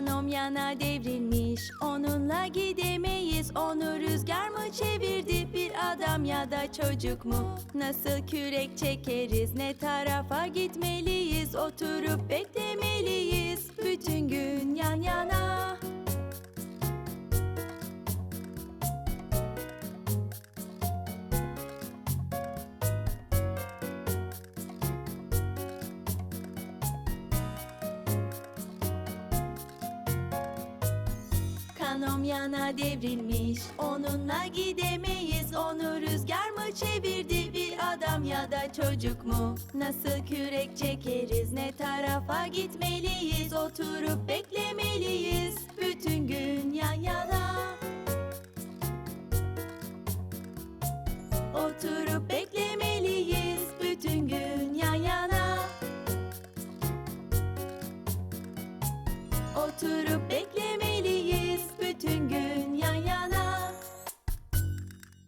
Kanom yana devrilmiş. Onunla gidemeyiz. Onu rüzgar mı çevirdi? Bir adam ya da çocuk mu? Nasıl kürek çekeriz? Ne tarafa gitmeliyiz? Oturup beklemeliyiz Kanom yana devrilmiş Onunla gidemeyiz. Onu rüzgar mı çevirdi Bir adam ya da çocuk mu? Nasıl kürek çekeriz Ne tarafa gitmeliyiz? Oturup beklemeliyiz Bütün gün yan yana. Oturup beklemeliyiz Bütün gün yan yana. Oturup beklemeliyiz